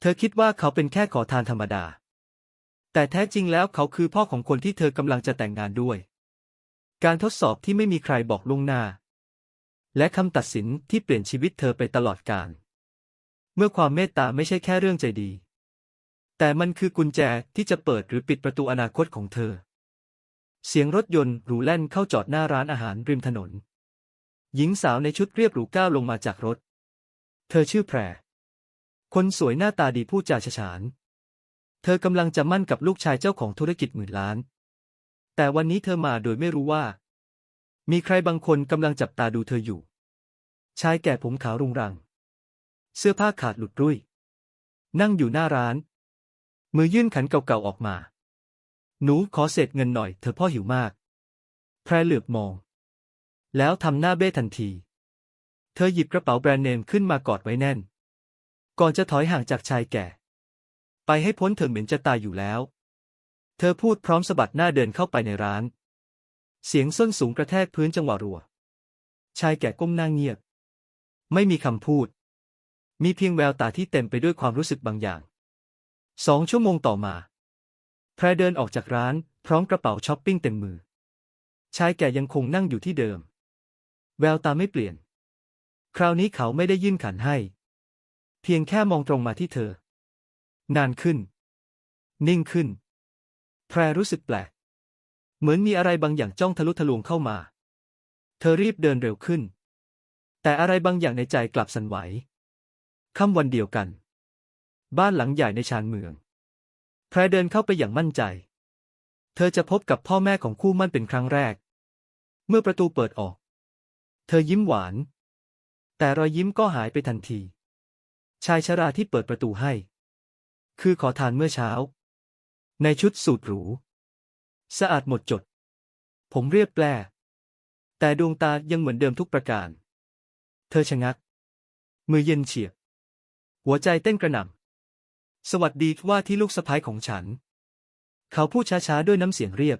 เธอคิดว่าเขาเป็นแค่ขอทานธรรมดา แต่แท้จริงแล้วเขาคือพ่อของคนที่เธอกำลังจะแต่งงานด้วย การทดสอบที่ไม่มีใครบอกล่วงหน้า และคำตัดสินที่เปลี่ยนชีวิตเธอไปตลอดกาล เมื่อความเมตตาไม่ใช่แค่เรื่องใจดี แต่มันคือกุญแจที่จะเปิดหรือปิดประตูอนาคตของเธอ เสียงรถยนต์หรูแล่นเข้าจอดหน้าร้านอาหารริมถนน หญิงสาวในชุดเรียบหรูก้าวลงมาจากรถ เธอชื่อแพร คนสวยหน้าตาดีพูดจาฉฉาน เธอกำลังจะมั่นกับลูกชายเจ้าของธุรกิจหมื่นล้าน แต่วันนี้เธอมาโดยไม่รู้ว่า มีใครบางคนกำลังจับตาดูเธออยู่ ชายแก่ผมขาวรุงรัง เสื้อผ้าขาดหลุดรุ่ย นั่งอยู่หน้าร้าน มือยื่นขันเก่าๆออกมา หนูขอเศษเงินหน่อยเธอพ่อหิวมาก แพรเหลือบมอง แล้วทำหน้าเบ้ทันที เธอหยิบกระเป๋าแบรนด์เนมขึ้นมากอดไว้แน่น ก่อนจะถอยห่างจากชายแก่ ไปให้พ้นเธอเหม็นจะตายอยู่แล้ว เธอพูดพร้อมสะบัดหน้าเดินเข้าไปในร้าน เสียงส้นสูงกระแทกพื้นจังหวะรัว ชายแก่ก้มหน้าเงียบ ไม่มีคำพูด มีเพียงแววตาที่เต็มไปด้วยความรู้สึกบางอย่างสองชั่วโมงต่อมา แพรเดินออกจากร้าน พร้อมกระเป๋าช้อปปิ้งเต็มมือ ชายแก่ยังคงนั่งอยู่ที่เดิม แววตาไม่เปลี่ยน คราวนี้เขาไม่ได้ยื่นขันให้ เพียงแค่มองตรงมาที่เธอ นานขึ้น นิ่งขึ้น แพรรู้สึกแปลก เหมือนมีอะไรบางอย่างจ้องทะลุทะลวงเข้ามา เธอรีบเดินเร็วขึ้น แต่อะไรบางอย่างในใจกลับสั่นไหวค่ำวันเดียวกัน บ้านหลังใหญ่ในชานเมือง แพรเดินเข้าไปอย่างมั่นใจ เธอจะพบกับพ่อแม่ของคู่มั่นเป็นครั้งแรก เมื่อประตูเปิดออก เธอยิ้มหวาน แต่รอยยิ้มก็หายไปทันที ชายชราที่เปิดประตูให้ คือขอทานเมื่อเช้า ในชุดสูทหรู สะอาดหมดจด ผมเรียบแปรแต่ดวงตายังเหมือนเดิมทุกประการ เธอชะงัก มือเย็นเฉียบ หัวใจเต้นกระหน่ำ สวัสดีว่าที่ลูกสะพ้ายของฉัน เขาพูดช้าๆ ด้วยน้ำเสียงเรียบ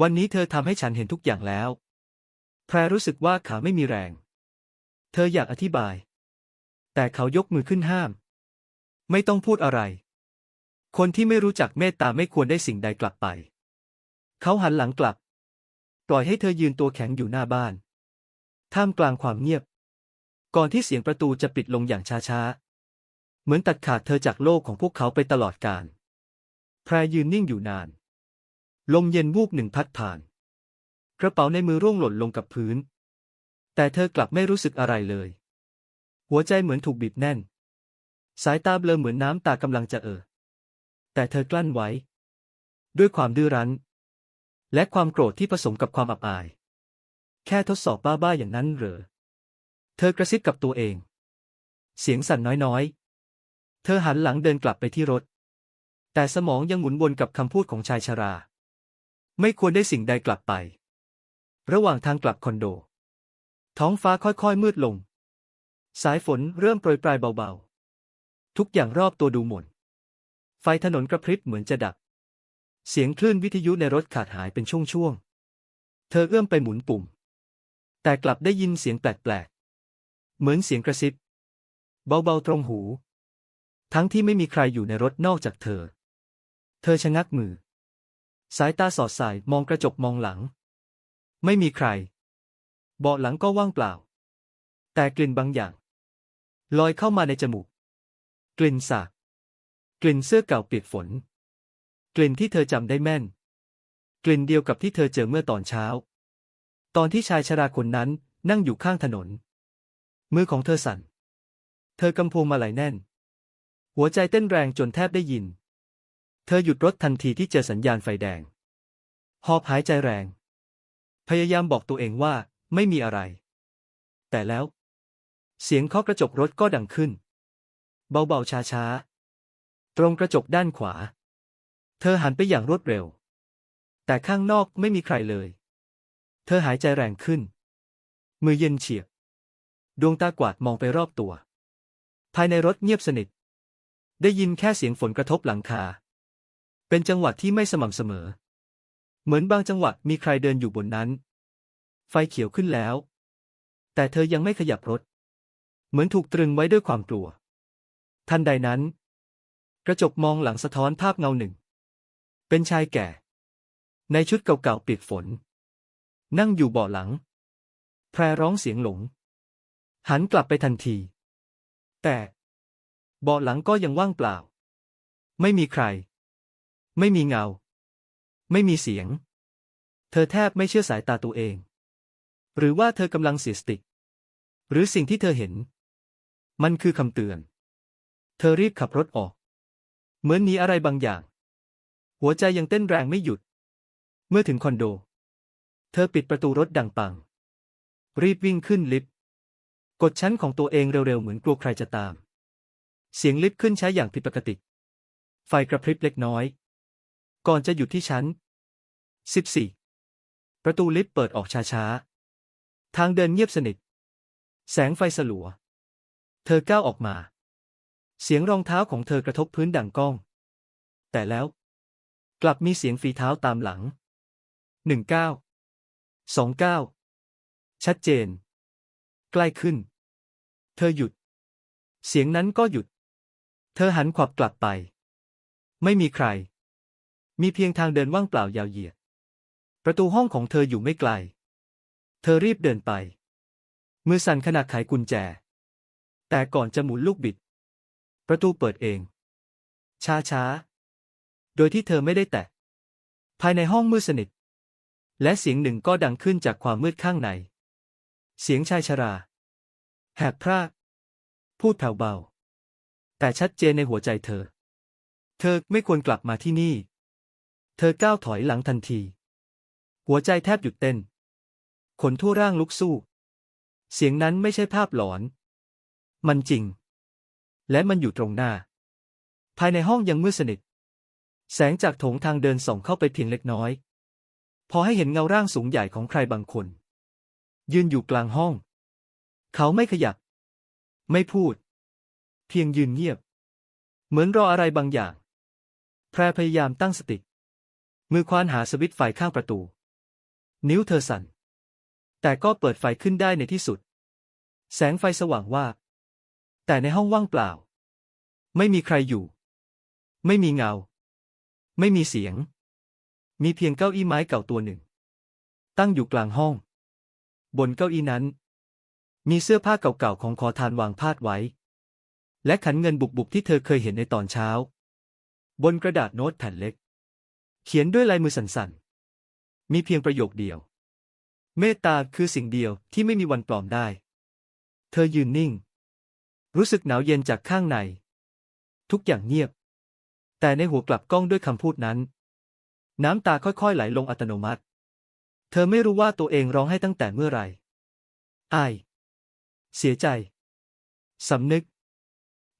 วันนี้เธอทำให้ฉันเห็นทุกอย่างแล้ว แพรรู้สึกว่าขาไม่มีแรง เธออยากอธิบาย แต่เขายกมือขึ้นห้าม ไม่ต้องพูดอะไร คนที่ไม่รู้จักเมตตาไม่ควรได้สิ่งใดกลับไป เขาหันหลังกลับ ปล่อยให้เธอยืนตัวแข็งอยู่หน้าบ้าน ท่ามกลางความเงียบ ก่อนที่เสียงประตูจะปิดลงอย่างช้าๆ เหมือนตัดขาดเธอจากโลกของพวกเขาไปตลอดกาลแพรยืนนิ่งอยู่นาน ลมเย็นวูบหนึ่งพัดผ่าน กระเป๋าในมือร่วงหล่นลงกับพื้น แต่เธอกลับไม่รู้สึกอะไรเลย หัวใจเหมือนถูกบีบแน่น สายตาเบลอเหมือนน้ำตากำลังจะเอ่อ แต่เธอกลั้นไว้ ด้วยความดื้อรั้น และความโกรธที่ผสมกับความอับอาย แค่ทดสอบบ้าๆอย่างนั้นเหรอ เธอกระซิบกับตัวเอง เสียงสั่นน้อยๆ เธอหันหลังเดินกลับไปที่รถ แต่สมองยังหมุนวนกับคำพูดของชายชรา ไม่ควรได้สิ่งใดกลับไป ระหว่างทางกลับคอนโด ท้องฟ้าค่อยๆมืดลง สายฝนเริ่มโปรยปลายเบาๆ ทุกอย่างรอบตัวดูหม่น ไฟถนนกระพริบเหมือนจะดับ เสียงคลื่นวิทยุในรถขาดหายเป็นช่วงๆ เธอเอื้อมไปหมุนปุ่ม แต่กลับได้ยินเสียงแปลกๆ เหมือนเสียงกระซิบ เบาๆตรงหู ทั้งที่ไม่มีใครอยู่ในรถนอกจากเธอ เธอชะงักมือ สายตาสอดสายมองกระจกมองหลัง ไม่มีใคร เบาะหลังก็ว่างเปล่า แต่กลิ่นบางอย่าง ลอยเข้ามาในจมูก กลิ่นสาบกลิ่นเสื้อเก่าเปียกฝน กลิ่นที่เธอจำได้แม่น กลิ่นเดียวกับที่เธอเจอเมื่อตอนเช้า ตอนที่ชายชราคนนั้นนั่งอยู่ข้างถนน มือของเธอสั่น เธอกำพวงมาลัยแน่น หัวใจเต้นแรงจนแทบได้ยิน เธอหยุดรถทันทีที่เจอสัญญาณไฟแดง หอบหายใจแรง พยายามบอกตัวเองว่าไม่มีอะไร แต่แล้ว เสียงเคาะกระจกรถก็ดังขึ้น เบาๆช้าๆ ตรงกระจกด้านขวา เธอหันไปอย่างรวดเร็ว แต่ข้างนอกไม่มีใครเลย เธอหายใจแรงขึ้น มือเย็นเฉียบ ดวงตากวาดมองไปรอบตัว ภายในรถเงียบสนิท ได้ยินแค่เสียงฝนกระทบหลังคา เป็นจังหวะที่ไม่สม่ำเสมอ เหมือนบางจังหวะมีใครเดินอยู่บนนั้น ไฟเขียวขึ้นแล้ว แต่เธอยังไม่ขยับรถ เหมือนถูกตรึงไว้ด้วยความกลัว ทันใดนั้น กระจกมองหลังสะท้อนภาพเงาหนึ่ง เป็นชายแก่ ในชุดเก่าๆเปียกฝน นั่งอยู่เบาะหลัง แพรร้องเสียงหลง หันกลับไปทันที แต่เบาะหลังก็ยังว่างเปล่า ไม่มีใคร ไม่มีเงา ไม่มีเสียง เธอแทบไม่เชื่อสายตาตัวเอง หรือว่าเธอกำลังเสียสติ หรือสิ่งที่เธอเห็น มันคือคำเตือน เธอรีบขับรถออก เหมือนหนีอะไรบางอย่าง หัวใจยังเต้นแรงไม่หยุด เมื่อถึงคอนโด เธอปิดประตูรถดังปัง รีบวิ่งขึ้นลิฟต์ กดชั้นของตัวเองเร็วๆ เหมือนกลัวใครจะตาม เสียงลิฟต์ขึ้นใช้อย่างผิดปกติ ไฟกระพริบเล็กน้อย ก่อนจะหยุดที่ชั้น 14 ประตูลิฟต์เปิดออกช้าๆ ทางเดินเงียบสนิท แสงไฟสลัว เธอก้าวออกมา เสียงรองเท้าของเธอกระทบพื้นดังก้อง แต่แล้วกลับมีเสียงฝีเท้าตามหลัง หนึ่งเก้า สองเก้า ชัดเจน ใกล้ขึ้น เธอหยุด เสียงนั้นก็หยุด เธอหันขวับกลับไป ไม่มีใคร มีเพียงทางเดินว่างเปล่ายาวเหยียด ประตูห้องของเธออยู่ไม่ไกล เธอรีบเดินไป มือสั่นขณะไขกุญแจ แต่ก่อนจะหมุนลูกบิด ประตูเปิดเอง ช้าช้าๆโดยที่เธอไม่ได้แตะ ภายในห้องมืดสนิท และเสียงหนึ่งก็ดังขึ้นจากความมืดข้างใน เสียงชายชรา แหบพราก พูดแผ่วเบา แต่ชัดเจนในหัวใจเธอ เธอไม่ควรกลับมาที่นี่ เธอก้าวถอยหลังทันที หัวใจแทบหยุดเต้น ขนทั่วร่างลุกสู้ เสียงนั้นไม่ใช่ภาพหลอน มันจริง และมันอยู่ตรงหน้า ภายในห้องยังมืดสนิท แสงจากโถงทางเดินส่องเข้าไปเพียงเล็กน้อย พอให้เห็นเงาร่างสูงใหญ่ของใครบางคน ยืนอยู่กลางห้อง เขาไม่ขยับ ไม่พูด เพียงยืนเงียบ เหมือนรออะไรบางอย่าง แพรพยายามตั้งสติ มือควานหาสวิตช์ไฟข้างประตู นิ้วเธอสั่นแต่ก็เปิดไฟขึ้นได้ในที่สุด แสงไฟสว่างว่าบ แต่ในห้องว่างเปล่า ไม่มีใครอยู่ ไม่มีเงา ไม่มีเสียง มีเพียงเก้าอี้ไม้เก่าตัวหนึ่ง ตั้งอยู่กลางห้อง บนเก้าอี้นั้น มีเสื้อผ้าเก่าๆของขอทานวางพาดไว้ และขันเงินบุบๆที่เธอเคยเห็นในตอนเช้า บนกระดาษโน้ตแผ่นเล็ก เขียนด้วยลายมือสั่นๆ มีเพียงประโยคเดียว เมตตาคือสิ่งเดียวที่ไม่มีวันปลอมได้ เธอยืนนิ่ง รู้สึกหนาวเย็นจากข้างใน ทุกอย่างเงียบ แต่ในหัวกลับก้องด้วยคำพูดนั้น น้ำตาค่อยๆไหลลงอัตโนมัติ เธอไม่รู้ว่าตัวเองร้องให้ตั้งแต่เมื่อไหร่อาย เสียใจ สำนึก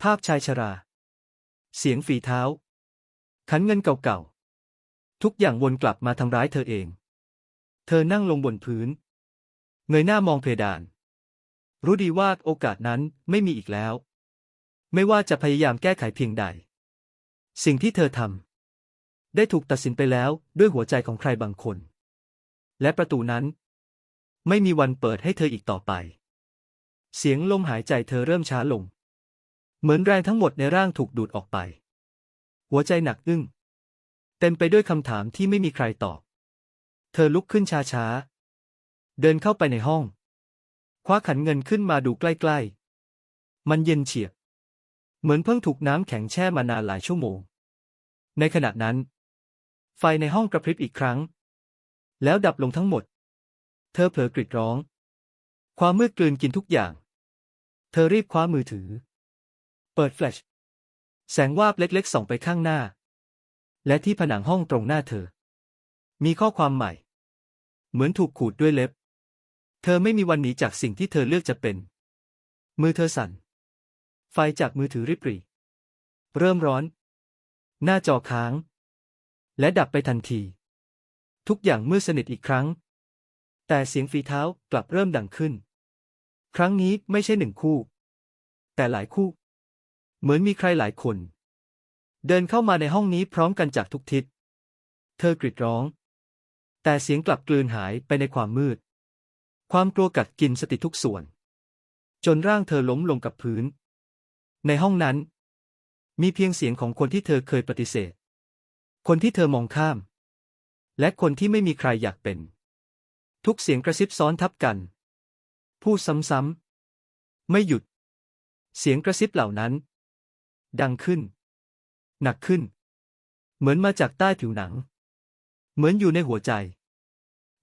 ภาพชายชรา เสียงฝีเท้า ขันเงินเก่าๆ ทุกอย่างวนกลับมาทำร้ายเธอเอง เธอนั่งลงบนพื้น เงยหน้ามองเพดาน รู้ดีว่าโอกาสนั้นไม่มีอีกแล้ว ไม่ว่าจะพยายามแก้ไขเพียงใด สิ่งที่เธอทำได้ถูกตัดสินไปแล้วด้วยหัวใจของใครบางคน และประตูนั้น ไม่มีวันเปิดให้เธออีกต่อไป เสียงลมหายใจเธอเริ่มช้าลง เหมือนแรงทั้งหมดในร่างถูกดูดออกไป หัวใจหนักอึ้งเต็มไปด้วยคำถามที่ไม่มีใครตอบ เธอลุกขึ้นช้าๆ เดินเข้าไปในห้อง คว้าขันเงินขึ้นมาดูใกล้ๆ มันเย็นเฉียบ เหมือนเพิ่งถูกน้ำแข็งแช่มานานหลายชั่วโมง ในขณะนั้น ไฟในห้องกระพริบอีกครั้ง แล้วดับลงทั้งหมด เธอเผลอกรีดร้อง ความมืดกลืนกินทุกอย่าง เธอรีบคว้ามือถือ เปิดแฟลช แสงวาบเล็กๆส่องไปข้างหน้า และที่ผนังห้องตรงหน้าเธอ มีข้อความใหม่ เหมือนถูกขูดด้วยเล็บ เธอไม่มีวันหนีจากสิ่งที่เธอเลือกจะเป็น มือเธอสั่น ไฟจากมือถือริบหรี่ เริ่มร้อน หน้าจอค้าง และดับไปทันที ทุกอย่างมืดสนิทอีกครั้ง แต่เสียงฝีเท้ากลับเริ่มดังขึ้น ครั้งนี้ไม่ใช่หนึ่งคู่ แต่หลายคู่ เหมือนมีใครหลายคน เดินเข้ามาในห้องนี้พร้อมกันจากทุกทิศ เธอกรีดร้อง แต่เสียงกลับกลืนหายไปในความมืด ความกลัวกัดกินสติทุกส่วน จนร่างเธอล้มลงกับพื้น ในห้องนั้น มีเพียงเสียงของคนที่เธอเคยปฏิเสธ คนที่เธอมองข้าม และคนที่ไม่มีใครอยากเป็น ทุกเสียงกระซิบซ้อนทับกัน พูดซ้ำๆไม่หยุด เสียงกระซิบเหล่านั้น ดังขึ้น หนักขึ้น เหมือนมาจากใต้ผิวหนัง เหมือนอยู่ในหัวใจ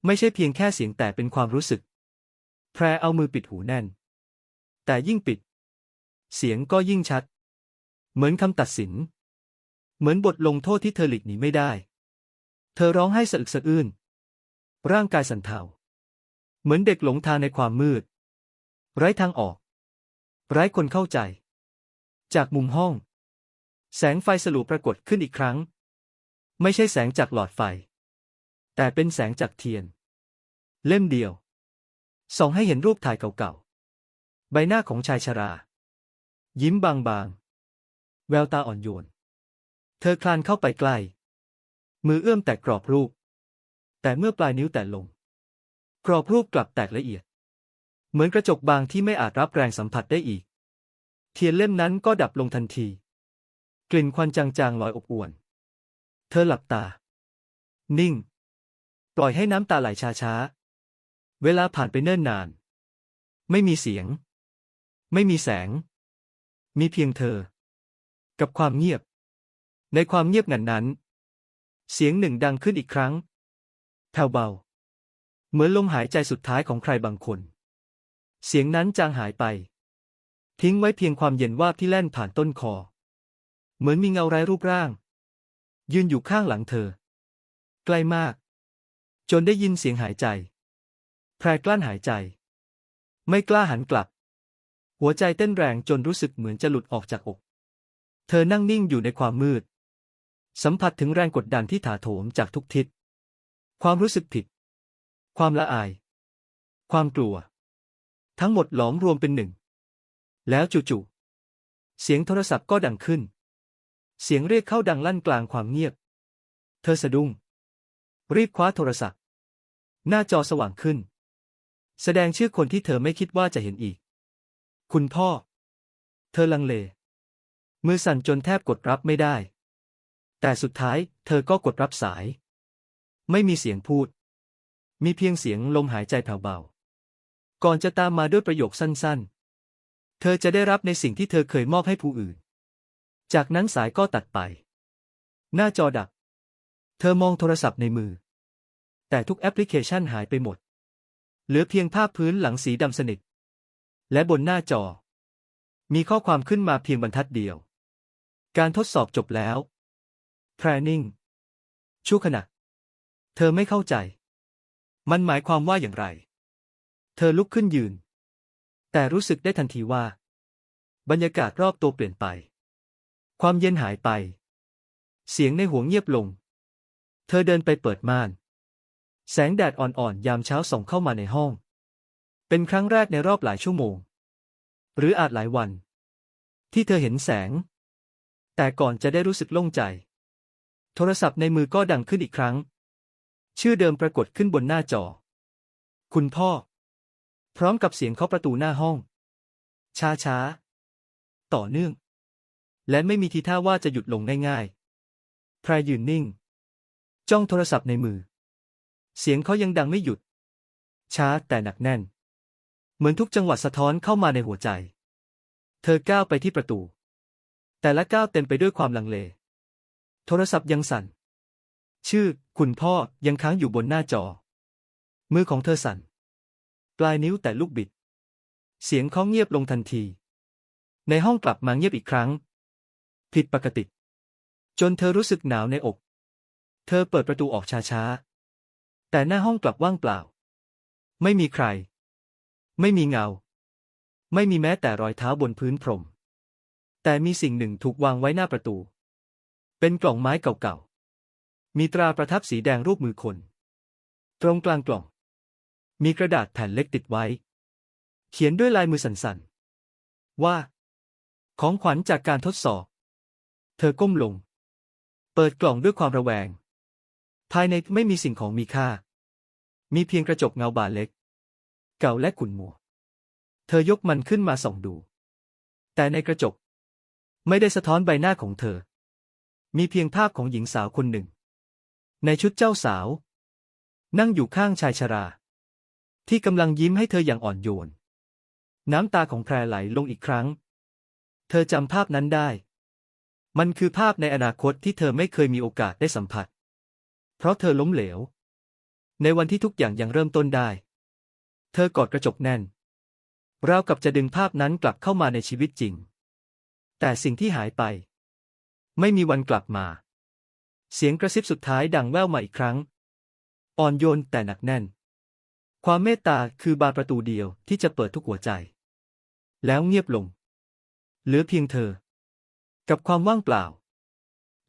ไม่ใช่เพียงแค่เสียงแต่เป็นความรู้สึก แพรเอามือปิดหูแน่น แต่ยิ่งปิด เสียงก็ยิ่งชัด เหมือนคำตัดสิน เหมือนบทลงโทษที่เธอหลีกหนีไม่ได้ เธอร้องไห้สะอึกสะอื้น ร่างกายสั่นเทา เหมือนเด็กหลงทางในความมืด ไร้ทางออก ไร้คนเข้าใจ จากมุมห้อง แสงไฟสลัวปรากฏขึ้นอีกครั้ง ไม่ใช่แสงจากหลอดไฟ แต่เป็นแสงจากเทียน เล่มเดียว ส่องให้เห็นรูปถ่ายเก่าๆ ใบหน้าของชายชรา ยิ้มบางๆ แววตาอ่อนโยน เธอคลานเข้าไปใกล้ มือเอื้อมแตะกรอบรูป แต่เมื่อปลายนิ้วแตะลง กรอบรูปกลับแตกละเอียด เหมือนกระจกบางที่ไม่อาจรับแรงสัมผัสได้อีก เทียนเล่มนั้นก็ดับลงทันที กลิ่นควันจางๆลอยอบอวน เธอหลับตา นิ่ง ปล่อยให้น้ำตาไหลช้าๆ เวลาผ่านไปเนิ่นนาน ไม่มีเสียง ไม่มีแสง มีเพียงเธอ กับความเงียบ ในความเงียบงันนั้น เสียงหนึ่งดังขึ้นอีกครั้งแผ่วเบา เหมือนลมหายใจสุดท้ายของใครบางคน เสียงนั้นจางหายไป ทิ้งไว้เพียงความเย็นวาบที่แล่นผ่านต้นคอ เหมือนมีเงาไร้รูปร่าง ยืนอยู่ข้างหลังเธอ ใกล้มาก จนได้ยินเสียงหายใจ แพรกลั้นหายใจ ไม่กล้าหันกลับ หัวใจเต้นแรงจนรู้สึกเหมือนจะหลุดออกจากอก เธอนั่งนิ่งอยู่ในความมืด สัมผัสถึงแรงกดดันที่ถาโถมจากทุกทิศ ความรู้สึกผิด ความละอาย ความกลัว ทั้งหมดหลอมรวมเป็นหนึ่ง แล้วจู่ๆเสียงโทรศัพท์ก็ดังขึ้น เสียงเรียกเข้าดังลั่นกลางความเงียบ เธอสะดุ้งรีบคว้าโทรศัพท์ หน้าจอสว่างขึ้น แสดงชื่อคนที่เธอไม่คิดว่าจะเห็นอีก คุณพ่อ เธอลังเล มือสั่นจนแทบกดรับไม่ได้ แต่สุดท้ายเธอก็กดรับสาย ไม่มีเสียงพูด มีเพียงเสียงลมหายใจแผ่วเบา ก่อนจะตามมาด้วยประโยคสั้นๆ เธอจะได้รับในสิ่งที่เธอเคยมอบให้ผู้อื่น จากนั้นสายก็ตัดไป หน้าจอดับ เธอมองโทรศัพท์ในมือ แต่ทุกแอปพลิเคชันหายไปหมด เหลือเพียงภาพพื้นหลังสีดำสนิท และบนหน้าจอ มีข้อความขึ้นมาเพียงบรรทัดเดียว การทดสอบจบแล้วแพรนิ่งชั่วขณะ เธอไม่เข้าใจ มันหมายความว่าอย่างไร เธอลุกขึ้นยืน แต่รู้สึกได้ทันทีว่า บรรยากาศรอบตัวเปลี่ยนไป ความเย็นหายไป เสียงในหัวเงียบลง เธอเดินไปเปิดม่าน แสงแดดอ่อนๆ ยามเช้าส่องเข้ามาในห้อง เป็นครั้งแรกในรอบหลายชั่วโมง หรืออาจหลายวัน ที่เธอเห็นแสง แต่ก่อนจะได้รู้สึกโล่งใจ โทรศัพท์ในมือก็ดังขึ้นอีกครั้ง ชื่อเดิมปรากฏขึ้นบนหน้าจอ คุณพ่อ พร้อมกับเสียงเคาะประตูหน้าห้อง ช้าช้าๆต่อเนื่อง และไม่มีทีท่าว่าจะหยุดลงง่ายๆแพรยืนนิ่ง จ้องโทรศัพท์ในมือ เสียงเขายังดังไม่หยุด ช้าแต่หนักแน่น เหมือนทุกจังหวัดสะท้อนเข้ามาในหัวใจ เธอก้าวไปที่ประตู แต่ละก้าวเต็มไปด้วยความลังเล โทรศัพท์ยังสั่น ชื่อ คุณพ่อยังค้างอยู่บนหน้าจอ มือของเธอสั่น ปลายนิ้วแต่ลูกบิด เสียงเขาเงียบลงทันที ในห้องกลับมาเงียบอีกครั้ง ผิดปกติ จนเธอรู้สึกหนาวในอก เธอเปิดประตูออกช้าๆ แต่หน้าห้องกลับว่างเปล่า ไม่มีใคร ไม่มีเงา ไม่มีแม้แต่รอยเท้าบนพื้นพรม แต่มีสิ่งหนึ่งถูกวางไว้หน้าประตู เป็นกล่องไม้เก่าๆ มีตราประทับสีแดงรูปมือคน ตรงกลางกล่อง มีกระดาษแผ่นเล็กติดไว้ เขียนด้วยลายมือสั่นๆ ว่า ของขวัญจากการทดสอบ เธอก้มลง เปิดกล่องด้วยความระแวง ภายในไม่มีสิ่งของมีค่า มีเพียงกระจกเงาบานเล็ก เก่าและขุ่นมัว เธอยกมันขึ้นมาส่องดู แต่ในกระจก ไม่ได้สะท้อนใบหน้าของเธอ มีเพียงภาพของหญิงสาวคนหนึ่ง ในชุดเจ้าสาว นั่งอยู่ข้างชายชรา ที่กำลังยิ้มให้เธออย่างอ่อนโยน น้ำตาของแพรไหลลงอีกครั้ง เธอจำภาพนั้นได้ มันคือภาพในอนาคตที่เธอไม่เคยมีโอกาสได้สัมผัส เพราะเธอล้มเหลว ในวันที่ทุกอย่างยังเริ่มต้นได้ เธอกอดกระจกแน่น ราวกับจะดึงภาพนั้นกลับเข้ามาในชีวิตจริง แต่สิ่งที่หายไป ไม่มีวันกลับมา เสียงกระซิบสุดท้ายดังแว่วมาอีกครั้ง อ่อนโยนแต่หนักแน่น ความเมตตาคือบานประตูเดียวที่จะเปิดทุกหัวใจ แล้วเงียบลง เหลือเพียงเธอ กับความว่างเปล่า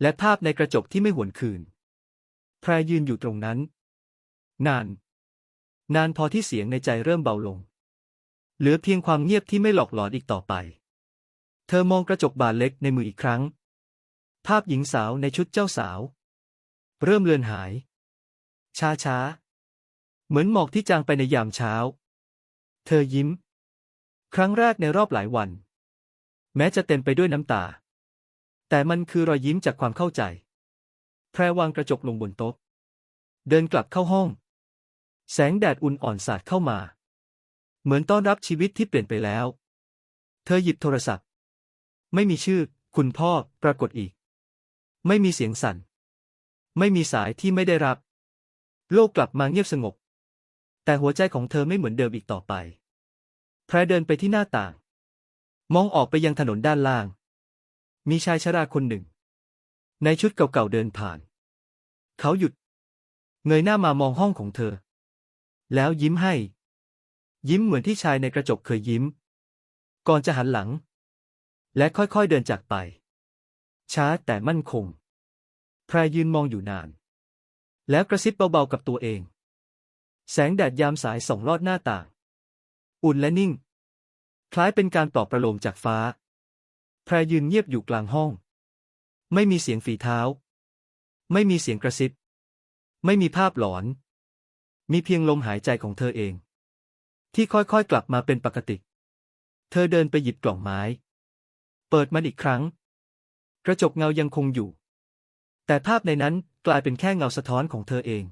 และภาพในกระจกที่ไม่หวนคืน แพรยืนอยู่ตรงนั้น นาน นานพอที่เสียงในใจเริ่มเบาลง เหลือเพียงความเงียบที่ไม่หลอกหลอนอีกต่อไป เธอมองกระจกบานเล็กในมืออีกครั้ง ภาพหญิงสาวในชุดเจ้าสาว เริ่มเลือนหาย ช้าช้า เหมือนหมอกที่จางไปในยามเช้า เธอยิ้ม ครั้งแรกในรอบหลายวัน แม้จะเต็มไปด้วยน้ำตา แต่มันคือรอยยิ้มจากความเข้าใจ แพรวางกระจกลงบนโต๊ะ เดินกลับเข้าห้อง แสงแดดอุ่นอ่อนสาดเข้ามา เหมือนต้อนรับชีวิตที่เปลี่ยนไปแล้ว เธอหยิบโทรศัพท์ ไม่มีชื่อ คุณพ่อ ปรากฏอีก ไม่มีเสียงสั่น ไม่มีสายที่ไม่ได้รับ โลกกลับมาเงียบสงบ แต่หัวใจของเธอไม่เหมือนเดิมอีกต่อไป แพรเดินไปที่หน้าต่าง มองออกไปยังถนนด้านล่าง มีชายชราคนหนึ่ง ในชุดเก่าๆเดินผ่าน เขาหยุด เงยหน้ามามองห้องของเธอ แล้วยิ้มให้ ยิ้มเหมือนที่ชายในกระจกเคยยิ้ม ก่อนจะหันหลัง และค่อยๆเดินจากไป ช้าแต่มั่นคงแพรยืนมองอยู่นาน แล้วกระซิบเบาๆกับตัวเอง แสงแดดยามสายส่องลอดหน้าต่าง อุ่นและนิ่ง คล้ายเป็นการปลอบประโลมจากฟ้าแพรยืนเงียบอยู่กลางห้อง ไม่มีเสียงฝีเท้า ไม่มีเสียงกระซิบ ไม่มีภาพหลอน มีเพียงลมหายใจของเธอเอง ที่ค่อยๆกลับมาเป็นปกติ เธอเดินไปหยิบกล่องไม้ เปิดมันอีกครั้ง กระจกเงายังคงอยู่ แต่ภาพในนั้นกลายเป็นแค่เงาสะท้อนของเธอเอง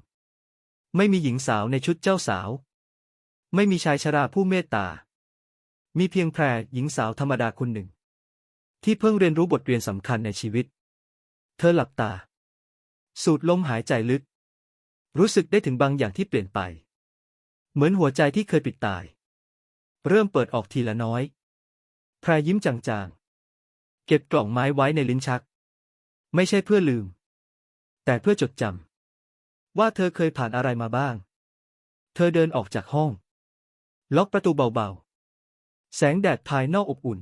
ไม่มีหญิงสาวในชุดเจ้าสาว ไม่มีชายชราผู้เมตตา มีเพียงแพรหญิงสาวธรรมดาคนหนึ่ง ที่เพิ่งเรียนรู้บทเรียนสำคัญในชีวิต เธอหลับตา สูดลมหายใจลึก รู้สึกได้ถึงบางอย่างที่เปลี่ยนไป เหมือนหัวใจที่เคยปิดตาย เริ่มเปิดออกทีละน้อยแพรยิ้มจางๆ เก็บกล่องไม้ไว้ในลิ้นชัก ไม่ใช่เพื่อลืม แต่เพื่อจดจำว่าเธอเคยผ่านอะไรมาบ้าง เธอเดินออกจากห้อง ล็อกประตูเบาๆ แสงแดดภายนอกอบอุ่น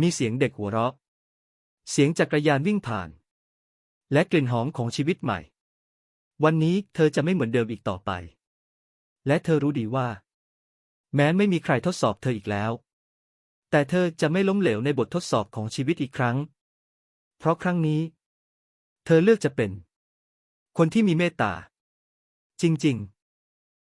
มีเสียงเด็กหัวเราะ เสียงจักรยานวิ่งผ่าน และกลิ่นหอมของชีวิตใหม่ วันนี้เธอจะไม่เหมือนเดิมอีกต่อไป และเธอรู้ดีว่า แม้ไม่มีใครทดสอบเธออีกแล้ว แต่เธอจะไม่ล้มเหลวในบททดสอบของชีวิตอีกครั้ง เพราะครั้งนี้ เธอเลือกจะเป็น คนที่มีเมตตา จริง ๆ